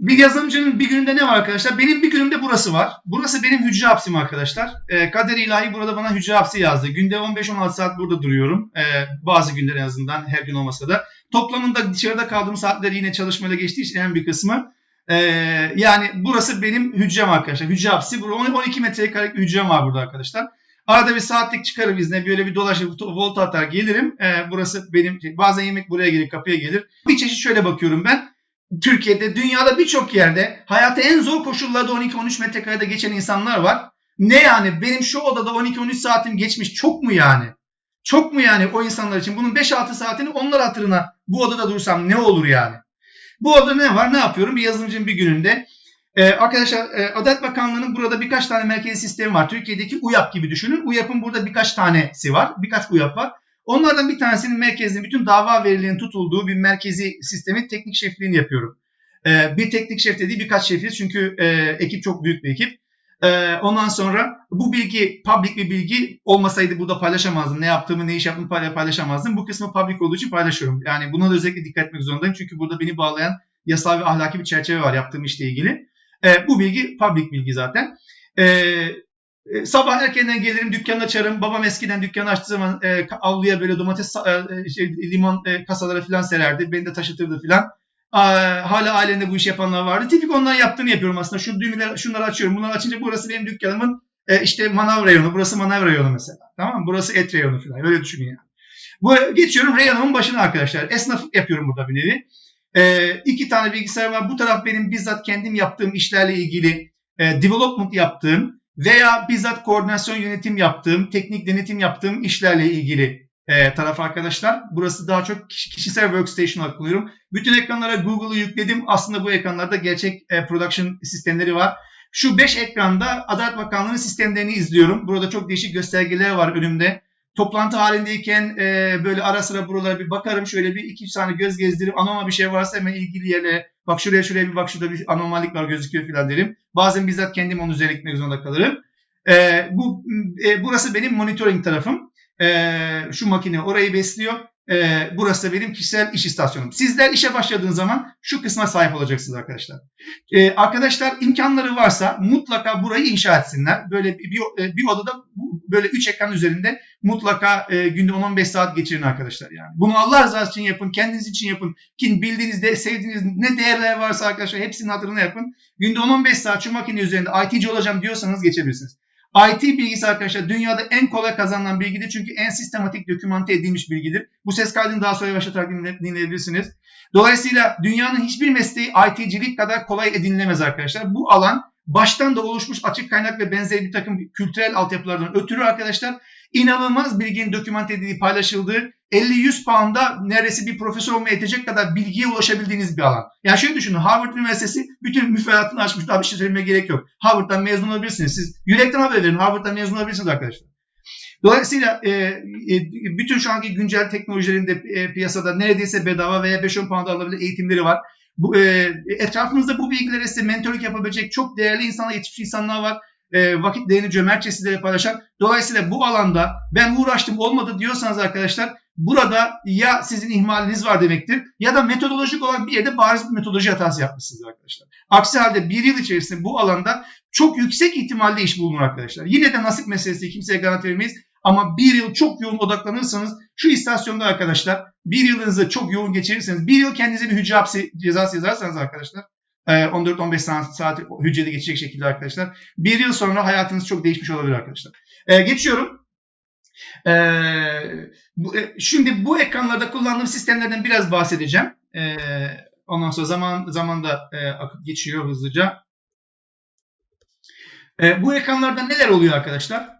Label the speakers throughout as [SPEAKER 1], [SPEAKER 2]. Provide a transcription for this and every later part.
[SPEAKER 1] Bir yazılımcının bir gününde ne var arkadaşlar? Benim bir günümde burası var. Burası benim hücre hapsim arkadaşlar. Ee, Kader ilahi burada bana hücre hapsi yazdı. Günde 15-16 saat burada duruyorum. Ee, bazı günler en azından her gün olmasa da. Toplamında dışarıda kaldığım saatleri yine çalışmayla geçtiği için en bir kısmı. Ee, yani burası benim hücrem arkadaşlar. Hücre hapsi. Burada 12 metrekarelik bir hücrem var burada arkadaşlar. Arada bir saatlik çıkarım izne böyle bir dolaşıp volta atar gelirim. Ee, burası benim bazen yemek buraya gelir kapıya gelir. Bir çeşit şöyle bakıyorum ben. Türkiye'de, dünyada birçok yerde hayatı en zor koşullarda 12-13 metrekarede geçen insanlar var. Ne yani benim şu odada 12-13 saatim geçmiş çok mu yani? Çok mu yani o insanlar için? Bunun 5-6 saatini onlar hatırına bu odada dursam ne olur yani? Bu odada ne var? Ne yapıyorum? Bir yazılımcının bir gününde. Ee, arkadaşlar e, Adalet Bakanlığı'nın burada birkaç tane merkezi sistemi var. Türkiye'deki UYAP gibi düşünün. UYAP'ın burada birkaç tanesi var. Birkaç UYAP var. Onlardan bir tanesinin merkezinde bütün dava verilerinin tutulduğu bir merkezi sistemin teknik şefliğini yapıyorum. Ee, bir teknik şef dediği birkaç şefiz çünkü e, ekip çok büyük bir ekip. Ee, ondan sonra bu bilgi public bir bilgi olmasaydı burada paylaşamazdım. Ne yaptığımı, ne iş yaptığımı pay- paylaşamazdım. Bu kısmı public olduğu için paylaşıyorum. Yani buna da özellikle dikkat etmek zorundayım. Çünkü burada beni bağlayan yasal ve ahlaki bir çerçeve var yaptığım işle ilgili. Ee, bu bilgi public bilgi zaten. Ee, e, sabah erkenden gelirim dükkanı açarım. Babam eskiden dükkanı açtığı zaman e, avluya böyle domates, e, şey, limon e, kasaları falan sererdi. Beni de taşıtırdı falan. Aa, hala ailende bu iş yapanlar vardı. Tipik ondan yaptığını yapıyorum aslında. Şu düğmeleri, şunları açıyorum. Bunları açınca burası benim dükkanımın e, işte manav reyonu. Burası manav reyonu mesela. Tamam mı? Burası et reyonu falan. Öyle düşünün yani. Bu, geçiyorum reyonumun başına arkadaşlar. Esnaf yapıyorum burada bir nevi. E, iki tane bilgisayar var. Bu taraf benim bizzat kendim yaptığım işlerle ilgili e, development yaptığım veya bizzat koordinasyon yönetim yaptığım, teknik denetim yaptığım işlerle ilgili e, taraf arkadaşlar. Burası daha çok kişi- kişisel workstation olarak kullanıyorum. Bütün ekranlara Google'ı yükledim. Aslında bu ekranlarda gerçek e, production sistemleri var. Şu 5 ekranda Adalet Bakanlığı'nın sistemlerini izliyorum. Burada çok değişik göstergeler var önümde. Toplantı halindeyken e, böyle ara sıra buralara bir bakarım. Şöyle bir iki tane göz gezdirip anormal bir şey varsa hemen ilgili yerlere bak şuraya şuraya bir bak şurada bir anormallik var gözüküyor falan derim. Bazen bizzat kendim onun üzerine gitmek zorunda kalırım. E, bu e, Burası benim monitoring tarafım. E, şu makine orayı besliyor. E, burası benim kişisel iş istasyonum. Sizler işe başladığınız zaman şu kısma sahip olacaksınız arkadaşlar. E, arkadaşlar imkanları varsa mutlaka burayı inşa etsinler. Böyle bir, bir, bir odada böyle 3 ekran üzerinde mutlaka e, günde 10-15 saat geçirin arkadaşlar yani. Bunu Allah rızası için yapın, kendiniz için yapın. Ki bildiğinizde sevdiğiniz ne değerler varsa arkadaşlar hepsinin hatırına yapın. Günde 10-15 saat şu makine üzerinde IT'ci olacağım diyorsanız geçebilirsiniz. IT bilgisi arkadaşlar dünyada en kolay kazanılan bilgidir çünkü en sistematik dokümante edilmiş bilgidir. Bu ses kaydını daha sonra yavaşlatarak dinle- dinleyebilirsiniz. Dolayısıyla dünyanın hiçbir mesleği IT'cilik kadar kolay edinilemez arkadaşlar. Bu alan baştan da oluşmuş açık kaynak ve benzeri bir takım kültürel altyapılardan ötürü arkadaşlar inanılmaz bilginin dokümante edildiği, paylaşıldığı 50-100 pound'a neredeyse bir profesör olmaya yetecek kadar bilgiye ulaşabildiğiniz bir alan. Yani şöyle düşünün Harvard Üniversitesi bütün müfredatını açmış. Daha bir şey söylemeye gerek yok. Harvard'dan mezun olabilirsiniz. Siz yürekten haber verin. Harvard'dan mezun olabilirsiniz arkadaşlar. Dolayısıyla e, e, bütün şu anki güncel teknolojilerin de e, piyasada neredeyse bedava veya 5-10 pound'a alabilir eğitimleri var. Bu, e, etrafınızda bu bilgilere size mentorluk yapabilecek çok değerli insanlar, yetişmiş insanlar var. E, vakitlerini cömertçe sizlere paylaşan. Dolayısıyla bu alanda ben uğraştım olmadı diyorsanız arkadaşlar burada ya sizin ihmaliniz var demektir ya da metodolojik olarak bir yerde bariz bir metodoloji hatası yapmışsınız arkadaşlar. Aksi halde bir yıl içerisinde bu alanda çok yüksek ihtimalle iş bulunur arkadaşlar. Yine de nasip meselesi kimseye garanti veremeyiz. Ama bir yıl çok yoğun odaklanırsanız şu istasyonda arkadaşlar bir yılınızı çok yoğun geçirirseniz bir yıl kendinize bir hücre hapsi cezası yazarsanız arkadaşlar e, 14-15 saat, saat hücrede geçecek şekilde arkadaşlar bir yıl sonra hayatınız çok değişmiş olabilir arkadaşlar. E, geçiyorum. E, e, şimdi bu ekranlarda kullandığım sistemlerden biraz bahsedeceğim. E, ondan sonra zaman zaman da e, akıp geçiyor hızlıca. E, bu ekranlarda neler oluyor arkadaşlar?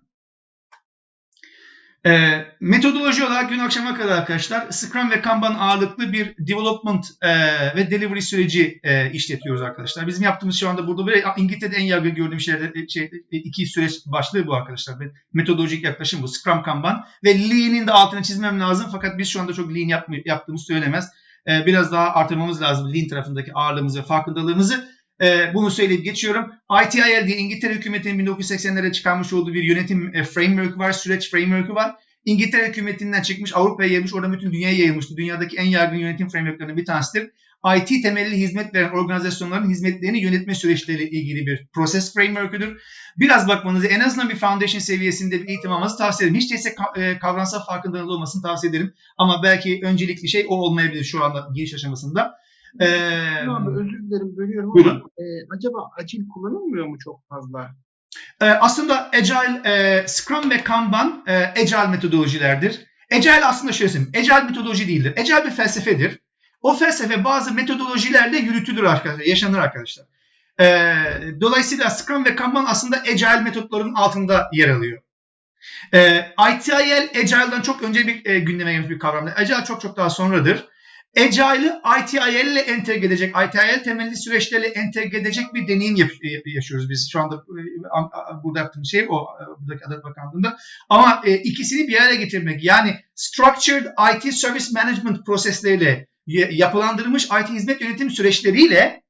[SPEAKER 1] E, metodoloji olarak gün akşama kadar arkadaşlar Scrum ve Kanban ağırlıklı bir development e, ve delivery süreci e, işletiyoruz arkadaşlar. Bizim yaptığımız şu anda burada böyle İngiltere'de en yaygın gördüğüm şeyler şey, e, iki süreç başlığı bu arkadaşlar. Metodolojik yaklaşım bu. Scrum Kanban ve Lean'in de altını çizmem lazım fakat biz şu anda çok Lean yapmı- yaptığımız söylemez. E, biraz daha artırmamız lazım Lean tarafındaki ağırlığımızı ve farkındalığımızı. Ee, bunu söyleyip geçiyorum. ITIL diye İngiltere hükümetinin 1980'lere çıkarmış olduğu bir yönetim e, framework var, süreç framework'ü var. İngiltere hükümetinden çıkmış, Avrupa'ya yayılmış, oradan bütün dünyaya yayılmıştı. Dünyadaki en yaygın yönetim framework'larından bir tanesidir. IT temelli hizmet veren organizasyonların hizmetlerini yönetme süreçleriyle ilgili bir proses framework'üdür. Biraz bakmanızı en azından bir foundation seviyesinde bir eğitim almanızı tavsiye ederim. Hiç değilse e, kavramsal farkındalığı olmasını tavsiye ederim. Ama belki öncelikli şey o olmayabilir şu anda giriş aşamasında. Ee,
[SPEAKER 2] Abi özür dilerim bölüyorum
[SPEAKER 1] Buyurun.
[SPEAKER 2] ama e, acaba acil kullanılmıyor mu çok fazla?
[SPEAKER 1] e, aslında Agile, e, Scrum ve Kanban e, Agile metodolojilerdir. Agile aslında şöyle söyleyeyim. Agile metodoloji değildir. Agile bir felsefedir. O felsefe bazı metodolojilerle yürütülür arkadaşlar, yaşanır arkadaşlar. E, dolayısıyla Scrum ve Kanban aslında Agile metotlarının altında yer alıyor. E, ITIL Agile'dan çok önce bir e, gündeme gelmiş bir kavramdır. Agile çok çok daha sonradır. Agile'ı ITIL ile entegre edecek, ITIL temelli süreçlerle entegre edecek bir deneyim yap- yaşıyoruz biz. Şu anda e, burada yaptığımız şey o e, buradaki Adalet Bakanlığı'nda. Ama e, ikisini bir araya getirmek yani Structured IT Service Management prosesleriyle yapılandırılmış IT hizmet yönetim süreçleriyle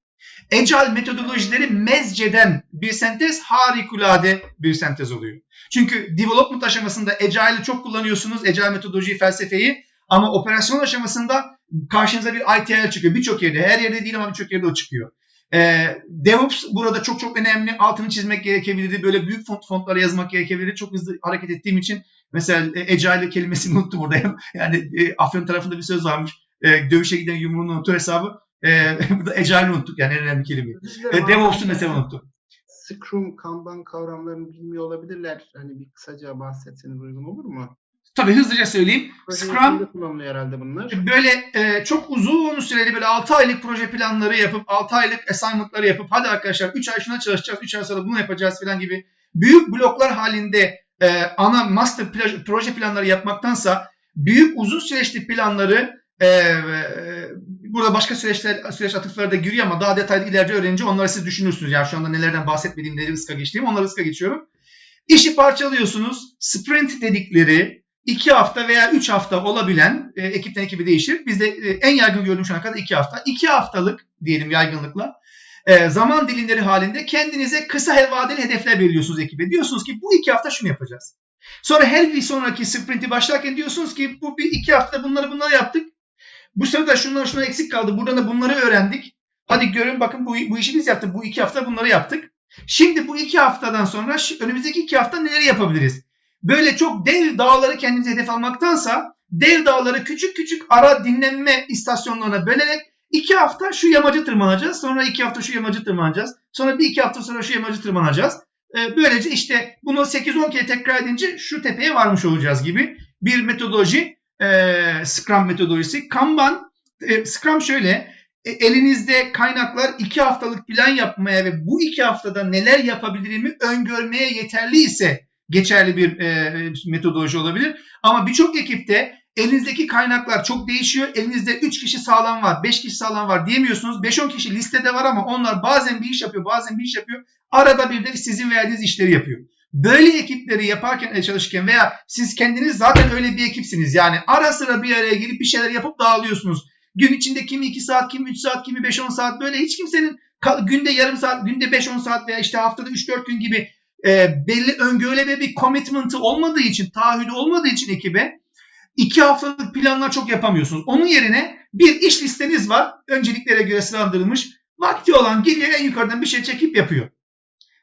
[SPEAKER 1] Agile metodolojileri mezceden bir sentez harikulade bir sentez oluyor. Çünkü development aşamasında Agile'ı çok kullanıyorsunuz, Agile metodolojiyi, felsefeyi ama operasyon aşamasında karşınıza bir ITL çıkıyor. Birçok yerde, her yerde değil ama birçok yerde o çıkıyor. Ee, DevOps burada çok çok önemli. Altını çizmek gerekebilirdi. Böyle büyük font fontlara yazmak gerekebilirdi. Çok hızlı hareket ettiğim için mesela e, Agile kelimesini unuttum orada. Yani e, Afyon tarafında bir söz varmış. E, dövüşe giden yumruğunu unutur hesabı. E, burada Agile unuttuk yani en önemli
[SPEAKER 2] dilerim
[SPEAKER 1] E, DevOps'u mesela unuttum.
[SPEAKER 2] Scrum, Kanban kavramlarını bilmiyor olabilirler. Hani bir kısaca bahsetseniz uygun olur mu?
[SPEAKER 1] Tabii hızlıca söyleyeyim.
[SPEAKER 2] Proje
[SPEAKER 1] Scrum
[SPEAKER 2] kullanılıyor herhalde bunlar.
[SPEAKER 1] böyle e, çok uzun süreli böyle 6 aylık proje planları yapıp 6 aylık assignment'ları yapıp hadi arkadaşlar 3 ay şuna çalışacağız 3 ay sonra bunu yapacağız falan gibi büyük bloklar halinde e, ana master proje planları yapmaktansa büyük uzun süreçli planları e, e, burada başka süreçler süreç atıfları da giriyor ama daha detaylı ileride öğrenince onları siz düşünürsünüz. Yani şu anda nelerden bahsetmediğim, neleri ıska geçtiğim onları ıska geçiyorum. İşi parçalıyorsunuz. Sprint dedikleri 2 hafta veya 3 hafta olabilen e, ekipten ekibi değişir. Bizde e, en yaygın gördüğüm şu ana kadar 2 hafta. 2 haftalık diyelim yaygınlıkla e, zaman dilimleri halinde kendinize kısa vadeli hedefler belirliyorsunuz ekibe. Diyorsunuz ki bu 2 hafta şunu yapacağız. Sonra her bir sonraki sprinti başlarken diyorsunuz ki bu bir iki hafta bunları bunları yaptık. Bu sırada şunlar şunlar eksik kaldı. Buradan da bunları öğrendik. Hadi görün bakın bu, bu işi biz yaptık. Bu iki hafta bunları yaptık. Şimdi bu iki haftadan sonra önümüzdeki iki hafta neleri yapabiliriz? Böyle çok dev dağları kendimize hedef almaktansa dev dağları küçük küçük ara dinlenme istasyonlarına bölerek iki hafta şu yamacı tırmanacağız. Sonra iki hafta şu yamacı tırmanacağız. Sonra bir iki hafta sonra şu yamacı tırmanacağız. Ee, böylece işte bunu 8-10 kere tekrar edince şu tepeye varmış olacağız gibi bir metodoloji e, Scrum metodolojisi. Kanban, e, Scrum şöyle e, elinizde kaynaklar iki haftalık plan yapmaya ve bu iki haftada neler yapabilirimi öngörmeye yeterli ise geçerli bir e, metodoloji olabilir. Ama birçok ekipte elinizdeki kaynaklar çok değişiyor. Elinizde 3 kişi sağlam var, 5 kişi sağlam var diyemiyorsunuz. 5-10 kişi listede var ama onlar bazen bir iş yapıyor, bazen bir iş yapıyor. Arada bir de sizin verdiğiniz işleri yapıyor. Böyle ekipleri yaparken e, çalışırken veya siz kendiniz zaten öyle bir ekipsiniz. Yani ara sıra bir araya gelip bir şeyler yapıp dağılıyorsunuz. Gün içinde kimi 2 saat, kimi 3 saat, kimi 5-10 saat böyle hiç kimsenin günde yarım saat, günde 5-10 saat veya işte haftada 3-4 gün gibi e, belli öngörüle bir commitment'ı olmadığı için, taahhüdü olmadığı için ekibe iki haftalık planlar çok yapamıyorsunuz. Onun yerine bir iş listeniz var. Önceliklere göre sıralandırılmış. Vakti olan geliyor en yukarıdan bir şey çekip yapıyor.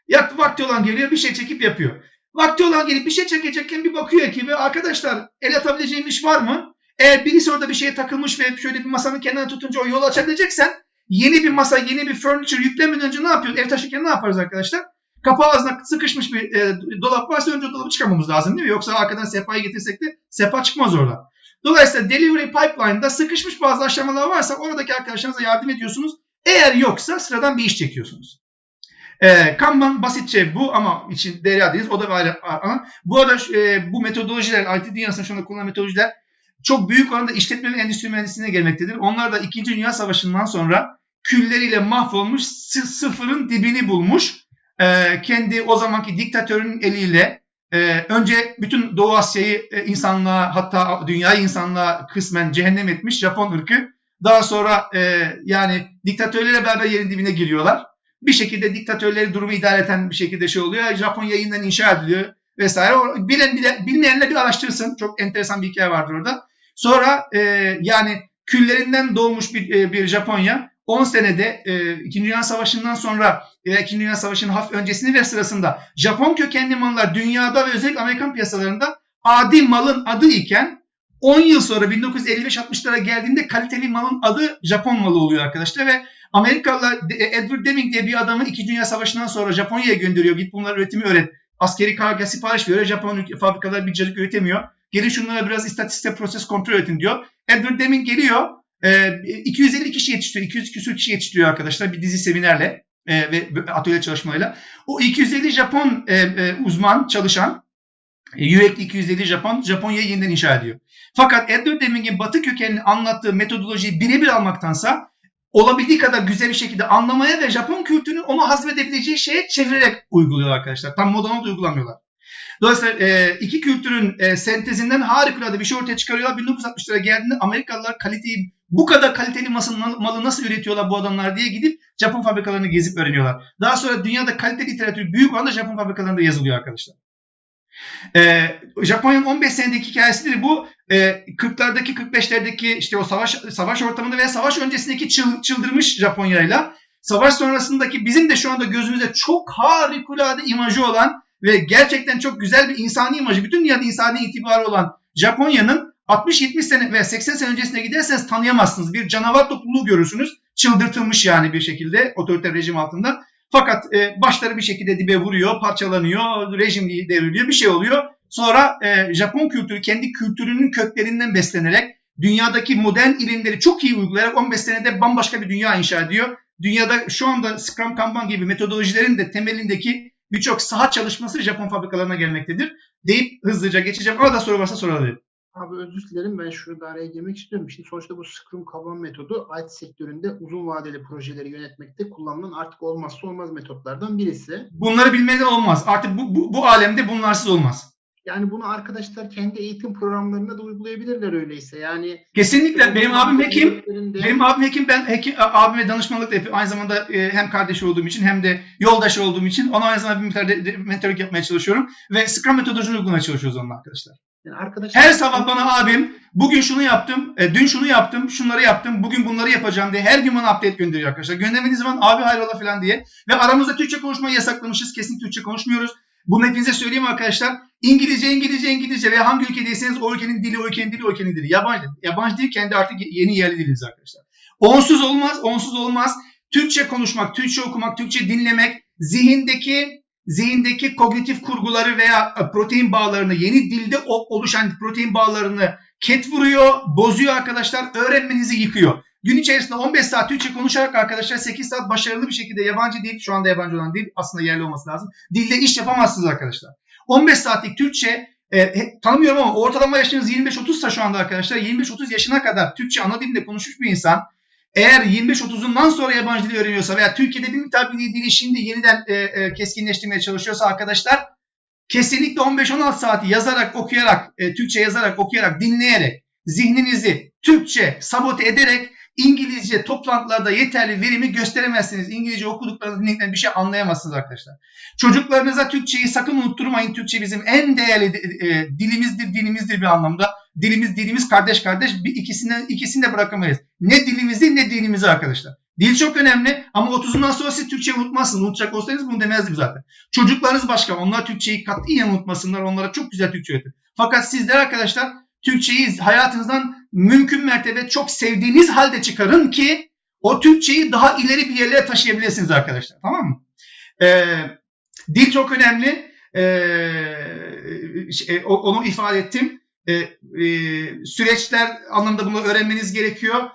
[SPEAKER 1] Ya vakti olan geliyor bir şey çekip yapıyor. Vakti olan gelip bir şey çekecekken bir bakıyor ekibe. Arkadaşlar el atabileceğim iş var mı? Eğer birisi orada bir şeye takılmış ve şöyle bir masanın kenarına tutunca o yolu açabileceksen yeni bir masa, yeni bir furniture yüklemeden önce ne yapıyoruz? Ev taşırken ne yaparız arkadaşlar? Kapı ağzına sıkışmış bir e, dolap varsa önce dolabı çıkarmamız lazım değil mi? Yoksa arkadan sehpayı getirsek de sehpa çıkmaz oradan. Dolayısıyla delivery pipeline'da sıkışmış bazı aşamalar varsa oradaki arkadaşlarınıza yardım ediyorsunuz. Eğer yoksa sıradan bir iş çekiyorsunuz. E, Kanban basitçe bu ama için değerliyiz. O da var ama bu arada e, bu metodolojiler, IT dünyasında şu anda kullanılan metodolojiler çok büyük oranda işletme endüstri mühendisliğine gelmektedir. Onlar da 2. Dünya Savaşı'ndan sonra külleriyle mahvolmuş, sı- sıfırın dibini bulmuş. E, kendi o zamanki diktatörün eliyle e, önce bütün Doğu Asya'yı e, insanlığa hatta dünyayı insanlığa kısmen cehennem etmiş Japon ırkı. Daha sonra e, yani diktatörlerle beraber yerin dibine giriyorlar. Bir şekilde diktatörleri durumu idare eden bir şekilde şey oluyor. Japonya yeniden inşa ediliyor vesaire. O, bilen, bilen, bilmeyenler bir araştırsın. Çok enteresan bir hikaye vardır orada. Sonra e, yani küllerinden doğmuş bir, e, bir Japonya 10 senede e, İkinci Dünya Savaşı'ndan sonra veya İkinci Dünya Savaşı'nın hafif öncesini ve sırasında Japon kökenli mallar dünyada ve özellikle Amerikan piyasalarında adi malın adı iken 10 yıl sonra 1955-60'lara geldiğinde kaliteli malın adı Japon malı oluyor arkadaşlar ve Amerikalılar de- Edward Deming diye bir adamı 2. Dünya Savaşı'ndan sonra Japonya'ya gönderiyor. Git bunları üretimi öğret. Askeri karga sipariş veriyor. Japon fabrikalar bir cacık üretemiyor. Gelin şunlara biraz istatistik proses kontrol edin diyor. Edward Deming geliyor. E, 250 kişi yetiştiriyor. 200 küsur kişi yetiştiriyor arkadaşlar bir dizi seminerle e, ve atölye çalışmayla. O 250 Japon e, e, uzman çalışan UEC'li 250 Japon Japonya'yı yeniden inşa ediyor. Fakat Edward Deming'in batı kökenli anlattığı metodolojiyi birebir almaktansa olabildiği kadar güzel bir şekilde anlamaya ve Japon kültürünün onu hazmedebileceği şeye çevirerek uyguluyor arkadaşlar. Tam modern uygulamıyorlar. Dolayısıyla iki kültürün sentezinden harikulade bir şey ortaya çıkarıyorlar. 1960'lara geldiğinde Amerikalılar kaliteyi bu kadar kaliteli malı, malı nasıl üretiyorlar bu adamlar diye gidip Japon fabrikalarını gezip öğreniyorlar. Daha sonra dünyada kalite literatürü büyük oranda Japon fabrikalarında yazılıyor arkadaşlar. E, Japonya'nın 15 senedeki hikayesidir bu. E, 40'lardaki 45'lerdeki işte o savaş savaş ortamında veya savaş öncesindeki çıl, çıldırmış Japonya'yla savaş sonrasındaki bizim de şu anda gözümüzde çok harikulade imajı olan ve gerçekten çok güzel bir insani imajı, bütün dünyada insani itibarı olan Japonya'nın 60-70 sene ve 80 sene öncesine giderseniz tanıyamazsınız. Bir canavar topluluğu görürsünüz. Çıldırtılmış yani bir şekilde otoriter rejim altında. Fakat e, başları bir şekilde dibe vuruyor, parçalanıyor, rejim devriliyor, bir şey oluyor. Sonra e, Japon kültürü kendi kültürünün köklerinden beslenerek dünyadaki modern ilimleri çok iyi uygulayarak 15 senede bambaşka bir dünya inşa ediyor. Dünyada şu anda Scrum Kanban gibi metodolojilerin de temelindeki birçok saha çalışması Japon fabrikalarına gelmektedir. Deyip hızlıca geçeceğim. Orada soru varsa sorabilirim.
[SPEAKER 2] Abi özür dilerim ben şurada araya girmek istiyorum. Şimdi sonuçta bu Scrum Kanban metodu IT sektöründe uzun vadeli projeleri yönetmekte kullanılan artık olmazsa olmaz metotlardan birisi.
[SPEAKER 1] Bunları bilmeden olmaz. Artık bu, bu, bu alemde bunlarsız olmaz.
[SPEAKER 2] Yani bunu arkadaşlar kendi eğitim programlarında da uygulayabilirler öyleyse. Yani
[SPEAKER 1] Kesinlikle benim abim hekim. Benim abim hekim. Ben hekim, abime danışmanlık da yapıyorum. Aynı zamanda e, hem kardeşi olduğum için hem de yoldaşı olduğum için ona aynı zamanda bir de- mentorluk yapmaya çalışıyorum. Ve Scrum metodolojisini uygulamaya çalışıyoruz onunla arkadaşlar.
[SPEAKER 2] yani arkadaşlar
[SPEAKER 1] Her sabah bana abim bugün şunu yaptım, e, dün şunu yaptım, şunları yaptım, bugün bunları yapacağım diye her gün bana update gönderiyor arkadaşlar. Göndermediğiniz zaman abi hayrola falan diye. Ve aramızda Türkçe konuşmayı yasaklamışız. Kesin Türkçe konuşmuyoruz. Bunu hepinize söyleyeyim arkadaşlar. İngilizce, İngilizce, İngilizce veya hangi ülkedeyseniz o ülkenin dili, o ülkenin dili, o ülkenin dili. Yabancı, yabancı değil kendi artık yeni yerli diliniz arkadaşlar. Onsuz olmaz, onsuz olmaz. Türkçe konuşmak, Türkçe okumak, Türkçe dinlemek, zihindeki zihindeki kognitif kurguları veya e, protein bağlarını, yeni dilde oluşan protein bağlarını ket vuruyor, bozuyor arkadaşlar. Öğrenmenizi yıkıyor. Gün içerisinde 15 saat Türkçe konuşarak arkadaşlar 8 saat başarılı bir şekilde yabancı dil, şu anda yabancı olan dil aslında yerli olması lazım. Dilde iş yapamazsınız arkadaşlar. 15 saatlik Türkçe e, tanımıyorum ama ortalama yaşınız 25-30 sa şu anda arkadaşlar 25-30 yaşına kadar Türkçe ana dilinde konuşmuş bir insan eğer 25-30'undan sonra yabancı dil öğreniyorsa veya Türkiye'de bir miktar bildiği dili şimdi yeniden e, e, keskinleştirmeye çalışıyorsa arkadaşlar kesinlikle 15-16 saati yazarak, okuyarak, e, Türkçe yazarak, okuyarak, dinleyerek, zihninizi Türkçe sabote ederek İngilizce toplantılarda yeterli verimi gösteremezsiniz. İngilizce okuduklarınızı dinledikleriniz bir şey anlayamazsınız arkadaşlar. Çocuklarınıza Türkçeyi sakın unutturmayın. Türkçe bizim en değerli de- e, dilimizdir, dinimizdir bir anlamda. Dilimiz dilimiz kardeş kardeş bir ikisinden ikisini de bırakamayız. Ne dilimizi ne dinimizi arkadaşlar. Dil çok önemli ama 30'undan sonra siz Türkçeyi unutmazsınız. Unutacak olsaydınız bunu demezdim zaten. Çocuklarınız başka. Onlar Türkçeyi katiyen unutmasınlar. Onlara çok güzel Türkçe öğretin. Fakat sizler arkadaşlar Türkçeyi hayatınızdan mümkün mertebe çok sevdiğiniz halde çıkarın ki o Türkçeyi daha ileri bir yerlere taşıyabilirsiniz arkadaşlar. Tamam mı? Ee, dil çok önemli. Ee, o- onu ifade ettim. Ee, e, süreçler anlamında bunu öğrenmeniz gerekiyor.